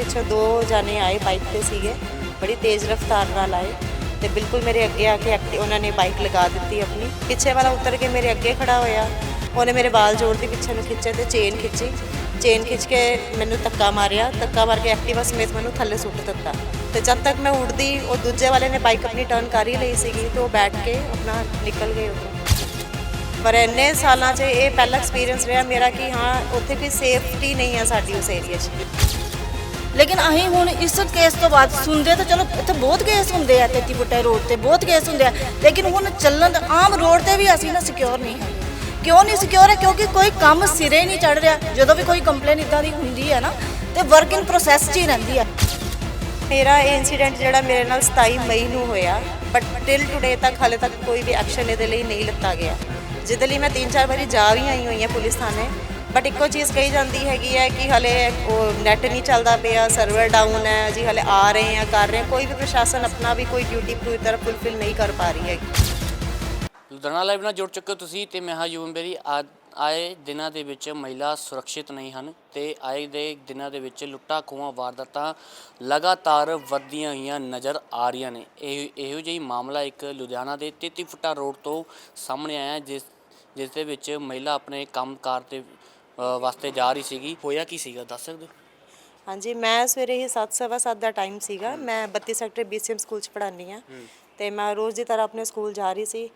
ਪਿੱਛੋਂ ਦੋ ਜਾਨੇ ਆਏ ਬਾਈਕ ਤੇ ਸੀਗੇ। ਬੜੀ ਤੇਜ਼ ਰਫ਼ਤਾਰ ਨਾਲ ਆਏ ਤੇ ਬਿਲਕੁਲ ਮੇਰੇ ਅੱਗੇ ਆ ਕੇ ਐਕਟੀ ਉਹਨਾਂ ਨੇ ਬਾਈਕ ਲਗਾ ਦਿੱਤੀ ਆਪਣੀ। ਪਿੱਛੇ ਵਾਲਾ ਉਤਰ ਕੇ ਮੇਰੇ ਅੱਗੇ ਖੜਾ ਹੋਇਆ। ਉਹਨੇ ਮੇਰੇ ਵਾਲ ਜੋੜ ਦੀ ਪਿੱਛੇ ਨੂੰ ਖਿੱਚੇ ਤੇ ਚੇਨ ਖਿੱਚੀ। ਚੇਨ ਖਿੱਚ ਕੇ ਮੈਨੂੰ ਧੱਕਾ ਮਾਰਿਆ। ਧੱਕਾ ਮਾਰ ਕੇ ਐਕਟਿਵਾ ਸਮੇਤ ਮੈਨੂੰ ਥੱਲੇ ਸੁੱਟ ਦਿੱਤਾ। ਤੇ ਜਦ ਤੱਕ ਮੈਂ ਉੱਡਦੀ, ਉਹ ਦੂਜੇ ਵਾਲੇ ਨੇ ਬਾਈਕ ਆਪਣੀ ਟਰਨ ਕਰ ਹੀ ਲਈ ਸੀਗੀ ਤੇ ਉਹ ਬੈਠ ਕੇ ਆਪਣਾ ਨਿਕਲ ਗਏ ਉਧਰੋਂ ਪਰ ਇੰਨੇ ਸਾਲਾਂ 'ਚ ਇਹ ਪਹਿਲਾ ਐਕਸਪੀਰੀਅੰਸ ਰਿਹਾ ਮੇਰਾ ਕਿ ਹਾਂ, ਉੱਥੇ ਕੋਈ ਸੇਫਟੀ ਨਹੀਂ ਹੈ ਸਾਡੀ ਉਸ ਏਰੀਆ 'ਚ। ਲੇਕਿਨ ਅਸੀਂ ਹੁਣ ਇਸ ਕੇਸ ਤੋਂ ਬਾਅਦ ਸੁਣਦੇ ਤਾਂ ਚਲੋ ਇੱਥੇ ਬਹੁਤ ਕੇਸ ਹੁੰਦੇ ਆ 33 ਫੁੱਟੇ ਰੋਡ ਤੇ, ਬਹੁਤ ਕੇਸ ਹੁੰਦੇ ਆ। ਲੇਕਿਨ ਹੁਣ ਚੱਲਣ ਦਾ- ਆਮ ਰੋਡ ਤੇ ਵੀ ਅਸੀਂ ਨਾ ਸਿਕਿਉਰ ਨਹੀਂ ਹੈਗੇ। ਕਿਉਂ ਨਹੀਂ ਸਿਕਿਉਰ ਹੈ? ਕਿਉਂਕਿ ਕੋਈ ਕੰਮ ਸਿਰੇ ਨਹੀਂ ਚੜ ਰਿਹਾ। ਜਦੋਂ ਵੀ ਕੋਈ ਕੰਪਲੇਨ ਇਦਾਂ ਦੀ ਹੁੰਦੀ ਹੈ ਨਾ, ਤੇ ਵਰਕ ਇਨ ਪ੍ਰੋਸੈਸ 'ਚ ਹੀ ਰਹਿੰਦੀ ਹੈ। ਮੇਰਾ ਇਹ ਇਨਸੀਡੈਂਟ ਜਿਹੜਾ ਮੇਰੇ ਨਾਲ 27 ਮਈ ਨੂੰ ਹੋਇਆ ਬਟ ਟਿਲ ਟੁਡੇ ਤੱਕ ਹਾਲੇ ਤੱਕ ਕੋਈ ਵੀ ਐਕਸ਼ਨ ਇਹਦੇ ਲਈ ਨਹੀਂ ਲਿੱਤਾ ਗਿਆ। ਜਿਹਦੇ ਲਈ ਮੈਂ ਤਿੰਨ ਚਾਰ ਵਾਰੀ ਜਾ ਵੀ ਆਈ ਹੋਈ ਹਾਂ ਪੁਲਿਸ ਥਾਣੇ। ਬਟ ਇੱਕੋ ਚੀਜ਼ ਕਹੀ ਜਾਂਦੀ ਹੈਗੀ ਹੈ ਕਿ ਹਲੇ ਉਹ ਨੈਟ ਨਹੀਂ ਚੱਲਦਾ ਪਿਆ ਸਰਵਰ ਡਾਊਨ ਹੈ, ਜੀ ਹਲੇ ਆ ਰਹੇ ਆ, ਕਰ ਰਹੇ ਕੋਈ ਵੀ ਪ੍ਰਸ਼ਾਸਨ ਆਪਣਾ ਵੀ ਕੋਈ ਡਿਊਟੀ ਪੂਰੀ ਤਰ੍ਹਾਂ ਫੁੱਲਫਿਲ ਨਹੀਂ ਕਰ ਪਾ ਰਹੀ ਹੈਗੀ। ਲੁਧਿਆਣਾ ਲਾਈਵ ਨਾਲ ਜੁੜ ਚੁੱਕੇ ਹੋ ਤੁਸੀਂ ਤੇ ਮੈਂ ਹਾਂ ਯੂਵਨ ਬੇਰੀ। ਆ- ਆਏ ਦਿਨਾਂ ਦੇ ਵਿੱਚ ਮਹਿਲਾ ਸੁਰੱਖਿਅਤ ਨਹੀਂ ਹਨ ਤੇ ਆਏ ਦੇ ਦਿਨਾਂ ਦੇ ਵਿੱਚ ਲੁੱਟਾਂ ਖੋਹਾਂ, ਵਾਰਦਾਤਾਂ ਲਗਾਤਾਰ ਵੱਧਦੀਆਂ ਹੋਈਆਂ ਨਜ਼ਰ ਆ ਰਹੀਆਂ ਨੇ। ਇਹ, ਇਹੋ ਜਿਹੀ ਮਾਮਲਾ ਇੱਕ ਲੁਧਿਆਣਾ ਦੇ 33 ਫੁੱਟਾ ਰੋਡ ਤੋਂ ਸਾਹਮਣੇ ਆਇਆ ਜਿਸ ਜਿਸ ਦੇ ਵਿੱਚ ਮਹਿਲਾ ਆਪਣੇ ਕੰਮਕਾਰ ਤੇ ਵਾਸਤੇ ਜਾ ਰਹੀ ਸੀਗੀ। ਹੋਇਆ ਕੀ ਸੀਗਾ? ਦੱਸ ਸਕਦੇ ਹੋ? ਹਾਂਜੀ ਮੈਂ ਸਵੇਰੇ ਹੀ 7:30 ਦਾ ਟਾਈਮ ਸੀਗਾ। ਮੈਂ 32 ਸੈਕਟਰ ਬੀਸੀਐਮ ਸਕੂਲ ਚ ਪੜ੍ਹਾਉਂਦੀ ਆ ਤੇ ਮੈਂ ਰੋਜ਼ ਦੀ ਤਰ੍ਹਾਂ ਆਪਣੇ ਸਕੂਲ ਜਾ ਰਹੀ ਸੀ।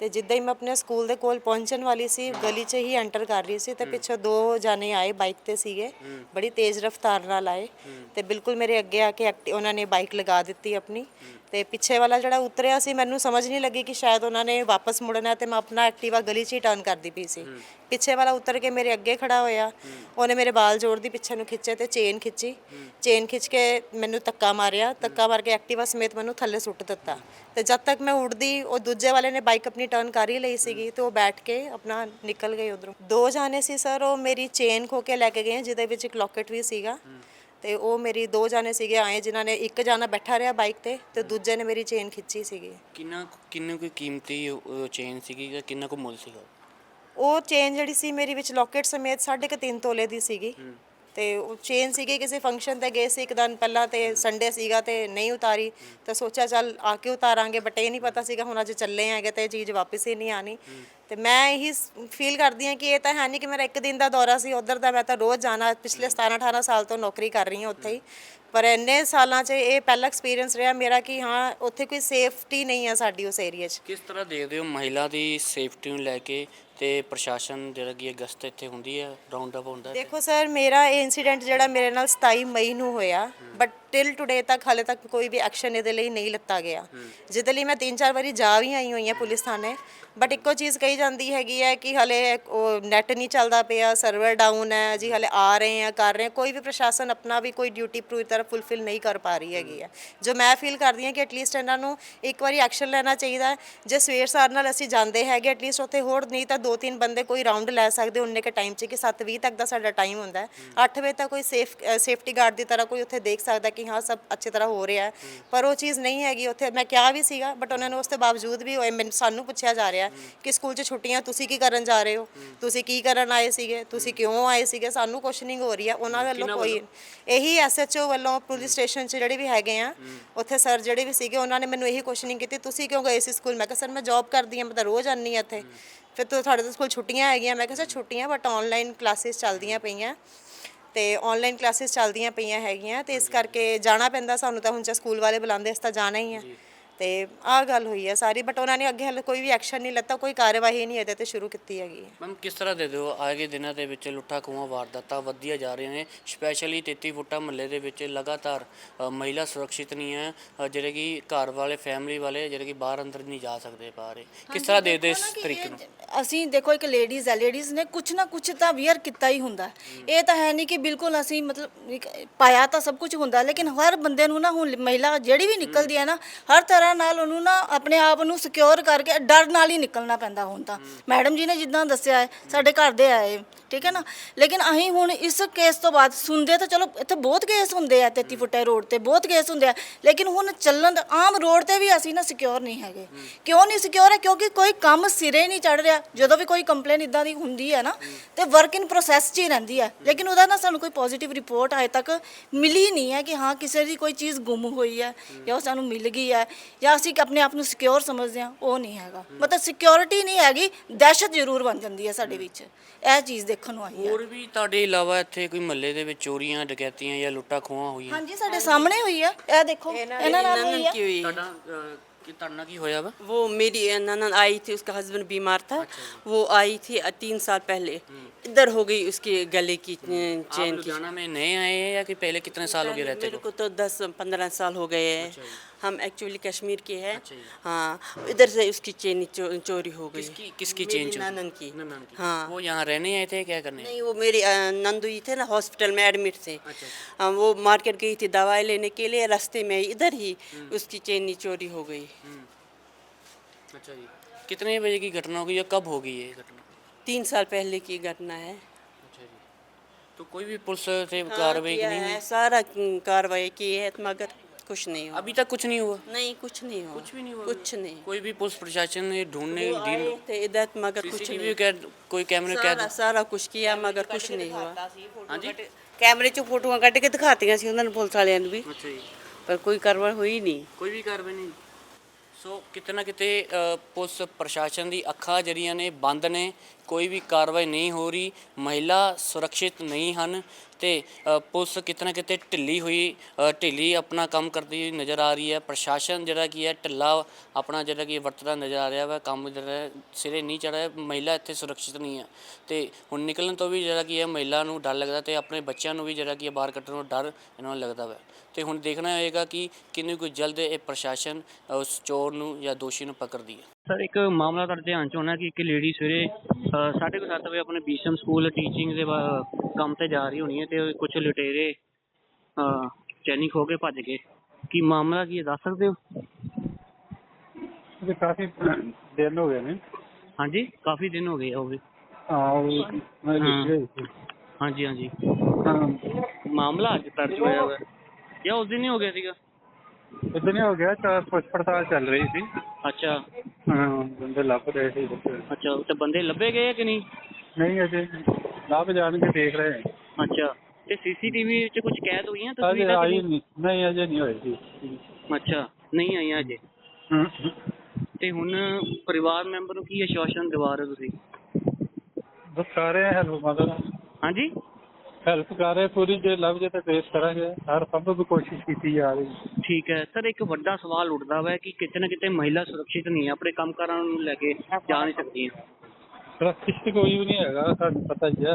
ਤੇ ਜਿੱਦਾਂ ਹੀ ਮੈਂ ਆਪਣੇ ਸਕੂਲ ਦੇ ਕੋਲ ਪਹੁੰਚਣ ਵਾਲੀ ਸੀ ਗਲੀ 'ਚ ਹੀ ਐਂਟਰ ਕਰ ਰਹੀ ਸੀ। ਤੇ ਪਿੱਛੋਂ ਦੋ ਜਾਨੇ ਆਏ ਬਾਈਕ ਤੇ ਸੀਗੇ। ਬੜੀ ਤੇਜ਼ ਰਫ਼ਤਾਰ ਨਾਲ ਆਏ। ਤੇ ਬਿਲਕੁਲ ਮੇਰੇ ਅੱਗੇ ਆ ਕੇ ਉਹਨਾਂ ਨੇ ਬਾਈਕ ਲਗਾ ਦਿੱਤੀ ਆਪਣੀ। ਤੇ ਪਿੱਛੇ ਵਾਲਾ ਜਿਹੜਾ ਉਤਰਿਆ ਸੀ ਮੈਨੂੰ ਸਮਝ ਨਹੀਂ ਲੱਗੀ ਕਿ ਸ਼ਾਇਦ ਉਹਨਾਂ ਨੇ ਵਾਪਸ ਮੁੜਨਾ ਤੇ ਮੈਂ ਆਪਣਾ ਐਕਟਿਵਾ ਗਲੀ 'ਚ ਹੀ ਟਰਨ ਕਰਦੀ ਪਈ ਸੀ। ਪਿੱਛੇ ਵਾਲਾ ਉਤਰ ਕੇ ਮੇਰੇ ਅੱਗੇ ਖੜਾ ਹੋਇਆ। ਉਹਨੇ ਮੇਰੇ ਬਾਲ ਜੋੜ ਦੀ ਪਿੱਛੇ ਨੂੰ ਖਿੱਚੇ ਤੇ ਚੇਨ ਖਿੱਚੀ। ਚੇਨ ਖਿੱਚ ਕੇ ਮੈਨੂੰ ਧੱਕਾ ਮਾਰਿਆ। ਧੱਕਾ ਮਾਰ ਕੇ ਐਕਟਿਵਾ ਸਮੇਤ ਮੈਨੂੰ ਥੱਲੇ ਸੁੱਟ ਦਿੱਤਾ। ਤੇ ਜਦ ਤੱਕ ਮੈਂ ਉੱਡਦੀ ਉਹ ਦੂਜੇ ਵਾਲੇ ਨੇ ਬਾਈਕ ਆਪਣੀ ਟਰਨ ਕਰ ਹੀ ਲਈ ਸੀਗੀ ਤੇ ਉਹ ਬੈਠ ਕੇ ਆਪਣਾ ਨਿਕਲ ਗਏ ਉਧਰੋਂ। ਦੋ ਜਾਣੇ ਸੀ ਸਰ ਉਹ ਮੇਰੀ ਚੇਨ ਖੋ ਕੇ ਲੈ ਕੇ ਗਏ ਜਿਹਦੇ ਵਿੱਚ ਇੱਕ ਲੋਕਟ ਵੀ ਸੀਗਾ। ਤੇ ਉਹ ਮੇਰੀ ਦੋ ਜਾਣੇ ਸੀਗੇ ਆਏ ਜਿਨ੍ਹਾਂ ਨੇ ਇੱਕ ਜਾਣਾ ਬੈਠਾ ਰਿਹਾ ਬਾਈਕ ਤੇ ਤੇ ਦੂਜੇ ਨੇ ਮੇਰੀ ਚੇਨ ਖਿੱਚੀ ਸੀਗੀ। ਕਿੰਨਾ ਕਿੰਨੇ ਕੋਈ ਕੀਮਤੀ ਚੇਨ ਸੀਗੀ ਜਾਂ ਕਿੰਨਾ ਕੋ ਮੁੱਲ ਸੀਗਾ? ਉਹ ਚੇਨ ਜਿਹੜੀ ਸੀ ਮੇਰੀ ਵਿੱਚ ਲੋਕਟ ਸਮੇਤ 3.5 ਤੋਲੇ ਦੀ ਸੀਗੀ। ਤੇ ਉਹ ਚੇਨ ਸੀਗੀ ਕਿਸੇ ਫੰਕਸ਼ਨ ਤੇ ਗਏ ਸੀ, ਇੱਕ ਦਿਨ ਪਹਿਲਾਂ ਤੇ ਸੰਡੇ ਸੀਗਾ ਤੇ ਨਹੀਂ ਉਤਾਰੀ, ਤਾਂ ਸੋਚਿਆ ਚੱਲ ਆ ਕੇ ਉਤਾਰਾਂਗੇ ਬਟ ਇਹ ਨਹੀਂ ਪਤਾ ਸੀਗਾ ਹੁਣ ਅੱਜ ਚੱਲੇ ਹੈਗੇ ਤੇ ਇਹ ਚੀਜ਼ ਵਾਪਸ ਹੀ ਨਹੀਂ ਆਣੀ ਤੇ ਮੈਂ ਇਹੀ ਫੀਲ ਕਰਦੀ ਹਾਂ ਕਿ ਇਹ ਤਾਂ ਹੈ ਨਹੀਂ ਕਿ ਮੇਰਾ ਇੱਕ ਦਿਨ ਦਾ ਦੌਰਾ ਸੀ, ਉਧਰ ਦਾ ਮੈਂ ਤਾਂ ਰੋਜ਼ ਜਾਣਾ, ਪਿਛਲੇ 17 18 ਸਾਲ ਤੋਂ ਨੌਕਰੀ ਕਰ ਰਹੀ ਹਾਂ ਉੱਥੇ ਹੀ। ਪਰ ਇੰਨੇ ਸਾਲਾਂ 'ਚ ਇਹ ਪਹਿਲਾ ਐਕਸਪੀਰੀਅੰਸ ਰਿਹਾ ਮੇਰਾ ਕਿ ਹਾਂ, ਉੱਥੇ ਕੋਈ ਸੇਫਟੀ ਨਹੀਂ ਹੈ ਸਾਡੀ ਉਸ ਏਰੀਆ 'ਚ। ਕਿਸ ਤਰ੍ਹਾਂ ਦੇਖਦੇ ਹੋ ਮਹਿਲਾ ਦੀ ਸੇਫਟੀ ਨੂੰ ਲੈ ਕੇ ਤੇ ਪ੍ਰਸ਼ਾਸਨ ਜਿਹੜਾ ਕੀ ਹੈ ਗਸ਼ਤ ਇੱਥੇ ਹੁੰਦੀ ਹੈ ਰਾਉਂਡ ਅਪ ਹੁੰਦਾ ਹੈ ਦੇਖੋ ਸਰ, ਮੇਰਾ ਇਹ ਇਨਸੀਡੈਂਟ ਜਿਹੜਾ ਮੇਰੇ ਨਾਲ 27 ਮਈ ਨੂੰ ਹੋਇਆ ਬਟ ਟਿਲ ਟੁਡੇ ਤੱਕ ਹਾਲੇ ਤੱਕ ਕੋਈ ਵੀ ਐਕਸ਼ਨ ਇਹਦੇ ਲਈ ਨਹੀਂ ਲਿੱਤਾ ਗਿਆ। ਜਿਹਦੇ ਲਈ ਮੈਂ ਤਿੰਨ ਚਾਰ ਵਾਰੀ ਜਾ ਵੀ ਆਈ ਹੋਈ ਹਾਂ ਪੁਲਿਸ ਥਾਣੇ ਬਟ ਇੱਕੋ ਚੀਜ਼ ਕਹੀ ਜਾਂਦੀ ਹੈਗੀ ਹੈ ਕਿ ਹਲੇ ਉਹ ਨੈਟ ਨਹੀਂ ਚੱਲਦਾ ਪਿਆ ਸਰਵਰ ਡਾਊਨ ਹੈ ਜੀ ਹਲੇ ਆ ਰਹੇ ਆ ਕਰ ਰਹੇ ਆ ਕੋਈ ਵੀ ਪ੍ਰਸ਼ਾਸਨ ਆਪਣਾ ਵੀ ਕੋਈ ਡਿਊਟੀ ਪੂਰੀ ਤਰ੍ਹਾਂ ਫੁੱਲਫਿਲ ਨਹੀਂ ਕਰ ਪਾ ਰਹੀ ਹੈਗੀ ਹੈ। ਜੋ ਮੈਂ ਫੀਲ ਕਰਦੀ ਹਾਂ ਕਿ ਐਟਲੀਸਟ ਇਹਨਾਂ ਨੂੰ ਇੱਕ ਵਾਰੀ ਐਕਸ਼ਨ ਲੈਣਾ ਚਾਹੀਦਾ। ਜੇ ਸਵੇਰ ਸਾਰ ਨਾਲ ਅਸੀਂ ਜਾਂਦੇ ਹੈਗੇ ਐਟਲੀਸਟ ਉੱਥੇ ਹੋਰ ਨਹੀਂ ਤਾਂ ਦੋ ਤਿੰਨ ਬੰਦੇ ਕੋਈ ਰਾਉਂਡ ਲੈ ਸਕਦੇ ਉਨੇ ਕੇ ਟਾਈਮ 'ਚ ਕਿ 7:20 ਤੱਕ ਦਾ ਸਾਡਾ ਟਾਈਮ ਹੁੰਦਾ ਹੈ। 8 ਵਜੇ ਤੱਕ ਕੋਈ ਸੇਫ ਸੇਫਟੀ ਗਾਰਡ ਦੀ ਤਰ੍ਹਾਂ ਕੋਈ ਉੱਥੇ ਦੇਖ ਸਕਦਾ ਕਿ ਹਾਂ ਸਭ ਅੱਛੀ ਤਰ੍ਹਾਂ ਹੋ ਰਿਹਾ ਪਰ ਉਹ ਚੀਜ਼ ਨਹੀਂ ਹੈਗੀ ਉੱਥੇ ਮੈਂ ਕਿਹਾ ਵੀ ਸੀਗਾ ਬਟ ਉਹਨਾਂ ਨੂੰ ਉਸ ਤੋਂ ਬਾਵਜੂਦ ਵੀ ਮੈਨੂੰ ਸਾਨੂੰ ਪੁੱਛਿਆ ਜਾ ਰਿਹਾ ਕਿ ਸਕੂਲ 'ਚ ਛੁੱਟੀਆਂ ਤੁਸੀਂ ਕੀ ਕਰਨ ਜਾ ਰਹੇ ਹੋ? ਤੁਸੀਂ ਕੀ ਕਰਨ ਆਏ ਸੀਗੇ? ਤੁਸੀਂ ਕਿਉਂ ਆਏ ਸੀਗੇ? ਸਾਨੂੰ ਕੁਐਸਚਨਿੰਗ ਹੋ ਰਹੀ। ਹੈ ਉਹਨਾਂ ਵੱਲੋਂ ਕੋਈ ਇਹੀ ਐਸਐਚਓ ਵੱਲੋਂ ਪੁਲਿਸ ਸਟੇਸ਼ਨ 'ਚ ਜਿਹੜੇ ਵੀ ਹੈਗੇ ਆ ਉੱਥੇ ਸਰ ਜਿਹੜੇ ਵੀ ਸੀਗੇ ਉਹਨਾਂ ਨੇ ਮੈਨੂੰ ਇਹੀ ਕੁਐਸਚਨਿੰਗ ਕੀਤੀ। ਤੁਸੀਂ ਕਿਉਂ ਗਏ ਸੀ ਸਕੂਲ ਮੈਂ ਕਿਹਾ ਸਰ ਮੈਂ ਜੌਬ ਕਰਦੀ ਹਾਂ ਮੈਂ ਤਾਂ ਰੋਜ਼ ਆਉਂਦੀ ਹਾਂ ਇੱਥੇ। ਫਿਰ ਤੁਹਾਡੇ ਤੋਂ ਸਕੂਲ ਛੁੱਟੀਆਂ ਹੈਗੀਆਂ। ਮੈਂ ਕਿਹਾ ਸਰ ਛੁੱਟੀਆਂ ਬਟ ਆਨਲਾਈਨ ਕਲਾਸਿਸ ਚੱਲਦੀਆਂ ਪਈਆਂ। ਤੇ ਆਨਲਾਈਨ ਕਲਾਸਿਸ ਚੱਲਦੀਆਂ ਪਈਆਂ ਹੈਗੀਆਂ ਤੇ ਇਸ ਕਰਕੇ ਜਾਣਾ ਪੈਂਦਾ ਸਾਨੂੰ ਤਾਂ ਹੁਣ ਜੇ ਸਕੂਲ ਵਾਲੇ ਬੁਲਾਉਂਦੇ ਇਸ ਤਾਂ ਜਾਣਾ ਹੀ ਆ। ਤੇ ਆਹ ਗੱਲ ਹੋਈ ਹੈ ਸਾਰੀ ਬਟ ਉਹਨਾਂ ਨੇ ਅੱਗੇ ਹਾਲੇ ਕੋਈ ਵੀ ਐਕਸ਼ਨ ਨਹੀਂ ਲੱਤਾ ਕੋਈ ਕਾਰਵਾਈ ਨਹੀਂ ਇਹਦੇ ਤੇ ਸ਼ੁਰੂ ਕੀਤੀ ਹੈਗੀ। ਹੈ ਮੈਮ ਕਿਸ ਤਰ੍ਹਾਂ ਦੇ ਦਿਓ? ਆਗੇ ਦਿਨਾਂ ਦੇ ਵਿੱਚ ਲੁੱਟਾਂ ਖੋਹਾਂ ਵਾਰਦਾਤਾਂ ਵੱਧਦੀਆਂ ਜਾ ਰਹੀਆਂ ਨੇ ਸਪੈਸ਼ਲੀ 33 ਫੁੱਟਾ ਮਹੱਲੇ ਦੇ ਵਿੱਚ ਲਗਾਤਾਰ ਅ, ਮਹਿਲਾ ਸੁਰੱਖਿਅਤ ਨਹੀਂ ਹੈ ਅ, ਜਿਹੜੇ ਕਿ ਘਰ ਵਾਲੇ ਫੈਮਿਲੀ ਵਾਲੇ ਜਿਹੜੇ ਕਿ ਬਾਹਰ ਅੰਦਰ ਨਹੀਂ ਜਾ ਸਕਦੇ ਬਾਹਰ ਕਿਸ ਤਰ੍ਹਾਂ ਦੇ ਦੇ ਇਸ ਤਰੀਕੇ ਨੂੰ? ਅਸੀਂ ਦੇਖੋ ਇੱਕ ਲੇਡੀਜ਼ ਹੈ ਲੇਡੀਜ਼ ਨੇ ਕੁਛ ਨਾ ਕੁਛ ਤਾਂ ਵੀਅਰ ਕੀਤਾ ਹੀ ਹੁੰਦਾ। ਇਹ ਤਾਂ ਹੈ ਨਹੀਂ ਕਿ ਬਿਲਕੁਲ ਅਸੀਂ ਮਤਲਬ ਇੱਕ ਪਾਇਆ ਤਾਂ ਸਭ ਕੁਝ ਹੁੰਦਾ ਲੇਕਿਨ ਹਰ ਬੰਦੇ ਨੂੰ ਨਾ ਹੁਣ ਮਹਿਲਾ ਜਿਹੜੀ ਵੀ ਨਿਕਲਦੀ ਹੈ ਨਾ ਹਰ ਤਰ੍ਹਾਂ ਤਰ੍ਹਾਂ ਨਾਲ ਉਹਨੂੰ ਨਾ ਆਪਣੇ ਆਪ ਨੂੰ ਸਿਕਿਉਰ ਕਰਕੇ ਡਰ ਨਾਲ ਹੀ ਨਿਕਲਣਾ ਪੈਂਦਾ ਹੁਣ ਤਾਂ। ਮੈਡਮ ਜੀ ਨੇ ਜਿੱਦਾਂ ਦੱਸਿਆ ਹੈ, ਸਾਡੇ ਘਰ ਦੇ ਆਏ, ਠੀਕ ਹੈ ਨਾ? ਲੇਕਿਨ ਅਸੀਂ ਹੁਣ ਇਸ ਕੇਸ ਤੋਂ ਬਾਅਦ ਸੁਣਦੇ ਤਾਂ ਚਲੋ, ਇੱਥੇ ਬਹੁਤ ਕੇਸ ਹੁੰਦੇ ਆ 33 ਫੁੱਟੇ ਰੋਡ ਤੇ, ਬਹੁਤ ਕੇਸ ਹੁੰਦੇ ਆ। ਲੇਕਿਨ ਹੁਣ ਚੱਲਣ ਦਾ- ਆਮ ਰੋਡ ਤੇ ਵੀ ਅਸੀਂ ਨਾ ਸਿਕਿਉਰ ਨਹੀਂ ਹੈਗੇ। ਕਿਉਂ ਨਹੀਂ ਸਿਕਿਉਰ ਹੈ? ਕਿਉਂਕਿ ਕੋਈ ਕੰਮ ਸਿਰੇ ਨਹੀਂ ਚੜ ਰਿਹਾ। ਜਦੋਂ ਵੀ ਕੋਈ ਕੰਪਲੇਨ ਇਦਾਂ ਦੀ ਹੁੰਦੀ ਹੈ ਨਾ, ਤੇ ਵਰਕ ਇਨ ਪ੍ਰੋਸੈਸ 'ਚ ਹੀ ਰਹਿੰਦੀ ਹੈ। ਲੇਕਿਨ ਉਹਦਾ ਨਾ ਸਾਨੂੰ ਕੋਈ ਪੋਜ਼ਿਟਿਵ ਰਿਪੋਰਟ ਅਜੇ ਤੱਕ ਮਿਲੀ ਨਹੀਂ ਹੈ ਕਿ ਹਾਂ, ਕਿਸੇ ਦੀ ਕੋਈ ਚੀਜ਼ ਗੁੰਮ ਹੋਈ ਹੈ ਜਾਂ ਉਹ ਸਾਨੂੰ ਮਿਲ ਗਈ ਹੈ। ਜਾਂ ਅਸੀਂ ਆਪਣੇ ਆਪ ਨੂੰ ਸਿਕਿਉਰ ਸਮਝਦੇ ਹਾਂ ਉਹ ਨਹੀਂ ਹੈਗਾ ਮਤਲਬ ਸਿਕਿਉਰਿਟੀ ਨਹੀਂ ਹੈਗੀ ਦਹਿਸ਼ਤ ਜ਼ਰੂਰ ਬਣ ਜਾਂਦੀ ਹੈ ਸਾਡੇ ਵਿੱਚ ਇਹ ਚੀਜ਼ ਦੇਖਣ ਨੂੰ ਆਈ ਹੈ ਹੋਰ ਵੀ ਤੁਹਾਡੇ ਇਲਾਵਾ ਇੱਥੇ ਕੋਈ ਮਹੱਲੇ ਦੇ ਵਿੱਚ ਚੋਰੀਆਂ ਡਕੈਤੀਆਂ ਜਾਂ ਲੁੱਟਾਂ ਖੋਹਾਂ ਹੋਈਆਂ ਹਾਂਜੀ ਸਾਡੇ ਸਾਹਮਣੇ ਹੋਈ ਆ ਇਹ ਦੇਖੋ ਇਹਨਾਂ ਨਾਲ ਹੋਈ ਆ की हुई ਤੁਹਾਡਾ ਅਹ, ਕੀ ਤੁਹਾਡੇ ਨਾਲ ਕੀ ਹੋਇਆ ਵਾ वो मेरी ननन आई थी उसका हस्बैंड बीमार था वो आई थी अ, तीन साल पहले इधर हो गई उसके गले की अ, आप चेन की लुधियाना में नए आए हैं या कि पहले कितने साल हो गए रहते मेरे को को तो दस पंद्रह साल हो गए हैं हम एक्चुअली कश्मीर के हैं। अच्छा हाँ इधर से उसकी चेन चो, चोरी हो गई। किसकी किसकी चेन चोरी? ननन की। हाँ। वो यहाँ रहने आए थे क्या करने? नहीं वो मेरी नंदू ही थे ना हॉस्पिटल में एडमिट थे अच्छा। हाँ, वो मार्केट गई थी दवाई लेने के लिए रास्ते में इधर ही उसकी चेन चोरी हो गई। अच्छा जी। कितने बजे की घटना होगी या कब होगी ये घटना? तीन साल पहले की घटना है। अच्छा तो कोई भी पुलिस से हाँ, कार्रवाई नहीं है, सारा कार्रवाई की है मगर कुछ नहीं हुआ अभी तक कुछ नहीं हुआ नहीं कुछ नहीं हुआ कुछ भी नहीं हुआ कुछ नहीं कोई भी पुलिस प्रशासन ने ढूंढने वो आए थे इधर मगर कुछ सीसीटीवी नहीं कैद कोई कैमरे सारा कैद सारा कुछ किया मगर कुछ नहीं हुआ ਹਾਂਜੀ ਕੈਮਰੇ 'ਚ ਫੋਟੋਆਂ ਕੱਢ ਕੇ ਦਿਖਾਤੀਆਂ ਸੀ ਉਹਨਾਂ ਨੂੰ ਪੁਲਿਸ ਵਾਲਿਆਂ ਨੂੰ ਵੀ ਅੱਛਾ ਜੀ ਪਰ ਕੋਈ ਕਾਰਵਾਈ ਹੋਈ ਨਹੀਂ ਕੋਈ ਵੀ ਕਾਰਵਾਈ ਨਹੀਂ ਸੋ ਕਿਤੇ ਨਾ ਕਿਤੇ ਅ, ਪੁਲਿਸ ਪ੍ਰਸ਼ਾਸਨ ਦੀ ਅੱਖਾਂ ਜਿਹੜੀਆਂ ਨੇ ਬੰਦ ਨੇ ਕੋਈ ਵੀ ਕਾਰਵਾਈ ਨਹੀਂ ਹੋ ਰਹੀ ਮਹਿਲਾ ਸੁਰੱਖਿਅਤ ਨਹੀਂ ਹਨ ਤੇ ਅ, ਪੁਲਿਸ ਕਿਤੇ ਨਾ ਕਿਤੇ ਢਿੱਲੀ ਹੋਈ ਅ, ਢਿੱਲੀ ਆਪਣਾ ਕੰਮ ਕਰਦੀ ਹੋਈ ਨਜ਼ਰ ਆ ਰਹੀ ਹੈ। ਪ੍ਰਸ਼ਾਸਨ ਜਿਹੜਾ ਕੀ ਹੈ ਢਿੱਲਾ ਆਪਣਾ ਜਿਹੜਾ ਕੀ ਵਰਤਦਾ ਨਜ਼ਰ ਆ ਰਿਹਾ ਵਾ ਕੰਮ ਜਿਹੜਾ ਹੈ ਸਿਰੇ ਨਹੀਂ ਚੜਿਆ ਮਹਿਲਾ ਇੱਥੇ ਸੁਰੱਖਿਅਤ ਨਹੀਂ ਹੈ। ਤੇ ਹੁਣ ਨਿਕਲਣ ਤੋਂ ਵੀ ਜਿਹੜਾ ਕੀ ਹੈ ਮਹਿਲਾ ਨੂੰ ਡਰ ਲੱਗਦਾ ਤੇ ਆਪਣੇ ਬੱਚਿਆਂ ਨੂੰ ਵੀ ਜਿਹੜਾ ਕੀ ਹੈ ਬਾਹਰ ਕੱਢਣ ਨੂੰ ਡਰ ਇਹਨਾਂ ਨੂੰ ਲੱਗਦਾ ਵਾ। ਤੇ ਹੁਣ ਦੇਖਣਾ ਹੋਏਗਾ ਕਿ ਕਿੰਨੀ ਕੁ ਜਲਦ ਇਹ ਪ੍ਰਸ਼ਾਸਨ ਉਸ ਚੋਰ ਨੂੰ ਜਾਂ ਦੋਸ਼ੀ ਨੂੰ ਪਕੜਦੀ ਹੈ। ਸਰ ਇੱਕ ਮਾਮਲਾ ਤੁਹਾਡੇ ਧਿਆਨ ਚ ਹੋਣਾ ਕਿ ਇੱਕ ਲੇਡੀ ਸਵੇਰੇ 7:30 ਵਜੇ ਆਪਣੇ ਬੀਸਮ ਸਕੂਲ ਟੀਚਿੰਗ ਦੇ ਵਾ- ਕੰਮ ਤੇ ਜਾ ਰਹੀ ਹੋਣੀ ਹੈ ਤੇ ਕੁਝ ਲੁਟੇਰੇ ਚੈਨੀ ਖੋ ਕੇ ਭੱਜ ਗਏ। ਕੀ ਮਾਮਲਾ ਕੀ ਹੈ ਦੱਸ ਸਕਦੇ ਹੋ? ਇਹ ਕਾਫੀ ਦਿਨ ਹੋ ਗਏ ਨੇ। ਹਾਂਜੀ ਕਾਫੀ ਦਿਨ ਹੋ ਗਏ ਉਹ ਵੀ ਹਾਂ ਉਹ ਮੈਂ ਹਾਂ। ਦੇਖਿਆ ਹੀ ਸੀ। ਹਾਂਜੀ ਹਾਂਜੀ। ਹਾਂ। ਮਾਮਲਾ ਅੱਜ ਦਰਜ ਹੋਇਆ ਵਾ। ਜਾਂ ਉਸ ਦਿਨ ਹੀ ਹੋ ਗਿਆ ਸੀਗਾ? ਇਦਾਂ ਹੀ ਹੋ ਗਿਆ ਚਾਰ ਪੁੱਛ ਪੜਤਾਲ ਚੱਲ ਰਹੀ ਸੀ। ਅੱਛਾ। ਹਾਂ ਬੰਦੇ ਲੱਭ ਰਹੇ ਸੀ ਅੱਛਾ ਤੇ ਬੰਦੇ ਲੱਭੇ ਗਏ ਆ ਕਿ ਨਹੀਂ? ਨਹੀਂ ਅਜੇ ਲੱਭ ਜਾਣਗੇ ਦੇਖ ਰਹੇ ਹਾਂ ਅੱਛਾ ਤੇ ਸੀਸੀਟੀਵੀ ਵਿੱਚ ਕੁਝ ਕੈਦ ਹੋਈਆਂ ਅਜੇ ਤਸਵੀਰਾਂ ਕਿ ਆਈ ਨਹੀਂ? ਨਹੀਂ ਨਹੀਂ ਅਜੇ ਨਹੀਂ ਹੋਈ ਸੀ ਅੱਛਾ ਨਹੀਂ ਆਈਆਂ ਅਜੇ। ਹਮ। ਤੇ ਹੁਣ ਪਰਿਵਾਰ ਮੈਂਬਰ ਨੂੰ ਕੀ ਆਸ਼ਵਾਸਨ ਦਿਵਾ ਰਹੇ ਹੋ ਤੁਸੀਂ? ਬਸ ਰਹੇ ਹੈਲਪ ਮਦਦ ਹਾਂਜੀ? ਹੈਲਪ ਕਰ ਰਹੇ ਪੂਰੀ ਜੇ ਲੱਭ ਜੇ ਤਾਂ ਪੇਸ਼ ਕਰਾਂਗੇ ਹਰ ਸੰਭਵ ਕੋਸ਼ਿਸ਼ ਕੀਤੀ ਜਾ ਰਹੀ ਹੈ। ਠੀਕ ਹੈ ਸਰ ਇੱਕ ਵੱਡਾ ਸਵਾਲ ਉੱਠਦਾ ਵਾ ਕਿ ਕਿਤੇ ਨਾ ਕਿਤੇ ਮਹਿਲਾ ਸੁਰੱਖਿਅਤ ਨਹੀਂ ਹੈ ਆਪਣੇ ਕੰਮਕਾਰਾਂ ਨੂੰ ਲੈ ਕੇ ਜਾ ਨਹੀਂ ਸਕਦੀਆਂ। ਸੁਰੱਖਿਅਤ ਕੋਈ ਵੀ ਨਹੀਂ ਹੈਗਾ ਤੁਹਾਨੂੰ ਪਤਾ ਹੀ ਹੈ।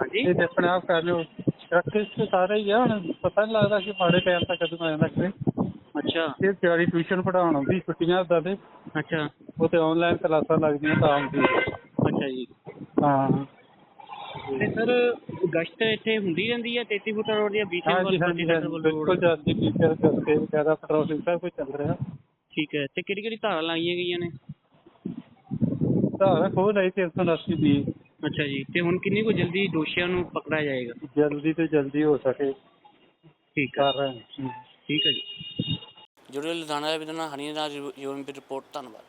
ਹਾਂਜੀ? ਇਹ ਤੇ ਆਪਣੇ ਆਪ ਕਰ ਲਿਓ। ਸੁਰੱਖਿਅਤ ਸਾਰੇ ਹੀ ਆ ਹੁਣ ਪਤਾ ਨਹੀਂ ਲੱਗਦਾ ਕਿ ਮਾੜੇ ਟਾਈਮ ਤੱਕ ਕਦੋਂ ਆ ਜਾਂਦਾ ਕਿ ਅੱਛਾ। ਇਹ ਤਿਆਰੀ ਟਿਊਸ਼ਨ ਪੜਾਉਣ ਆਉਂਦੀ ਛੁੱਟੀਆਂ ਦਾ ਤੇ। ਅੱਛਾ। ਉਹ ਤੇ ਆਨਲਾਈਨ ਕਲਾਸਾਂ ਲੱਗਦੀਆਂ ਤਾਂ ਆਉਂਦੀ। ਅੱਛਾ ਜੀ। ਹਾਂ। ਤੇ ਸਰ ਗਸ਼ਤ ਇੱਥੇ ਹੁੰਦੀ ਰਹਿੰਦੀ ਹੈ 33 ਫੁੱਟ ਰੋਡ ਜਾਂ 20 ਹਾਂਜੀ ਫੁੱਟ ਹਾਂਜੀ ਰੋਡ? ਹਾਂਜੀ, ਬਿਲਕੁਲ ਜਾਂਦੀ ਟੀਚਰ ਕਰਕੇ ਵਗੈਰਾ ਪੈਟਰੋਲਿੰਗ ਸਭ ਕੁਝ ਚੱਲ ਰਿਹਾ। ਠੀਕ ਹੈ ਤੇ ਕਿਹੜੀ ਕਿਹੜੀ ਧਾਰਾ ਲਾਈਆਂ ਗਈਆਂ ਨੇ? ਧਾਰਾ ਖੋਲ ਰਹੀ 380 ਦੀ। ਅੱਛਾ ਜੀ ਤੇ ਹੁਣ ਕਿੰਨੀ ਕੁ ਜਲਦੀ ਦੋਸ਼ੀਆਂ ਨੂੰ ਪਕੜਿਆ ਜਾਏਗਾ? ਜਲਦੀ ਤੋਂ ਜਲਦੀ ਹੋ ਸਕੇ। ਠੀਕ ਹੈ। ਕਰ ਰਹੇ ਹਾਂ। ਠੀਕ ਹੈ ਜੀ। ਜੁੜੇ ਲੁਧਿਆਣਾ ਦੇ ਵਿਦਨਾ ਰਾਜ ਯੂਐਮਪੀ ਰਿਪੋਰਟ ਧੰਨਵਾਦ।